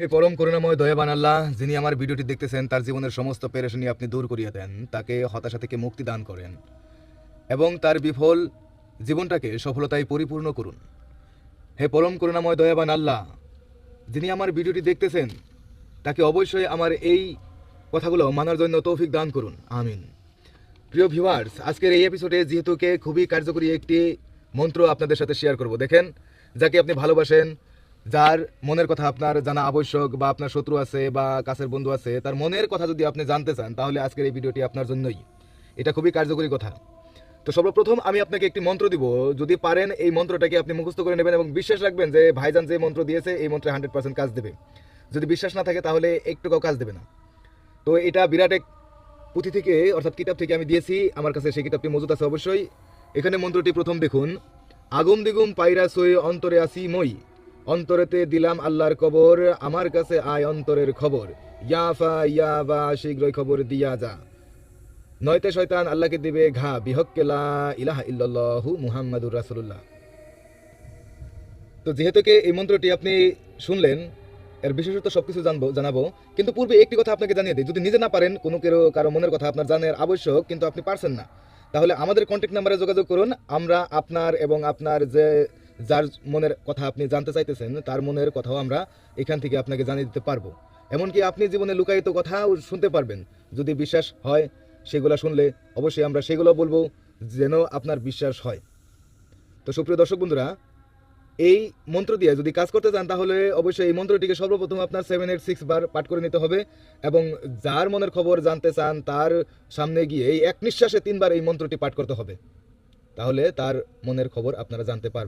হে পরম করুণাময়, দয়াবান আল্লাহ, যিনি আমার ভিডিওটি দেখতেছেন, তার জীবনের সমস্ত পেরেশানি আপনি দূর করিয়ে দেন, তাকে হতাশা থেকে মুক্তি দান করেন এবং তার বিফল জীবনটাকে সফলতায় পরিপূর্ণ করুন। হে পরম করুণাময়, দয়াবান আল্লাহ, যিনি আমার ভিডিওটি দেখতেছেন, তাকে অবশ্যই আমার এই কথাগুলো মানার জন্য তৌফিক দান করুন। আমিন। প্রিয় ভিউয়ার্স, আজকের এই এপিসোডে যেহেতু কে খুবই কার্যকরী একটি মন্ত্র আপনাদের সাথে শেয়ার করব। দেখেন, যাকে আপনি ভালোবাসেন যার মনের কথা আপনার জানা আবশ্যক বা আপনার শত্রু আছে বা কাছের বন্ধু আছে, তার মনের কথা যদি আপনি জানতে চান, তাহলে আজকের এই ভিডিওটি আপনার জন্যই। এটা খুবই কার্যকরী কথা। তো সর্বপ্রথম আমি আপনাকে একটি মন্ত্র দিব। যদি পারেন, এই মন্ত্রটাকে আপনি মুখস্থ করে নেবেন এবং বিশ্বাস রাখবেন যে ভাইজান যে মন্ত্র দিয়েছে, এই মন্ত্রে হান্ড্রেড পার্সেন্ট কাজ দেবে। যদি বিশ্বাস না থাকে, তাহলে একটুকাও কাজ দেবে না। তো এটা বিরাট এক পুঁথি থেকে, অর্থাৎ কিতাব থেকে আমি দিয়েছি। আমার কাছে সেই কিতাবটি মজুদ আছে অবশ্যই। এখানে মন্ত্রটি প্রথম দেখুন। আগুম দিগুম পাইরা সই অন্তরে আসি মই। অন্তরেতে দিলাম আল্লাহর কবর, আমার কাছে আয় অন্তরের খবর। ইয়াফা, ইয়াবা, শীঘ্রই খবর দিয়া যা। নয়তে শয়তান আল্লাহকে দিবে ঘা বিহক্কেলা ইলাহা ইল্লাল্লাহু মুহাম্মাদুর রাসূলুল্লাহ। তো যেহেতু কি এই মন্ত্রটি আপনি শুনলেন, এর বিশেষত সবকিছু জানব, জানাব, কিন্তু পূর্বে একটি কথা আপনাকে জানিয়ে দিই। যদি নিজে না পারেন, কোনো কেউ কারও মনের কথা আপনার জানার আবশ্যক, কিন্তু আপনি পারছেন না। তাহলে আমাদের কন্ট্যাক্ট নাম্বারে যোগাযোগ করুন। আমরা আপনার এবং আপনার যে যার মনের কথা আপনি জানতে চাইতেছেন, তার মনের কথাও আমরা এখান থেকে আপনাকে জানিয়ে দিতে পারব। এমনকি আপনি জীবনে লুকায়িত কথাও শুনতে পারবেন। যদি বিশ্বাস হয় সেগুলো শুনলে অবশ্যই আমরা সেগুলো বলব যেন আপনার বিশ্বাস হয়। তো সুপ্রিয় দর্শক বন্ধুরা, এই মন্ত্র দিয়ে যদি কাজ করতে চান, তাহলে অবশ্যই এই মন্ত্রটিকে সর্বপ্রথম আপনার সেভেন এইট সিক্স বার পাঠ করে নিতে হবে এবং যার মনের খবর জানতে চান, তার সামনে গিয়ে এই এক নিঃশ্বাসে তিনবার এই মন্ত্রটি পাঠ করতে হবে। তাহলে তার মনের খবর আপনারা জানতে পারবেন।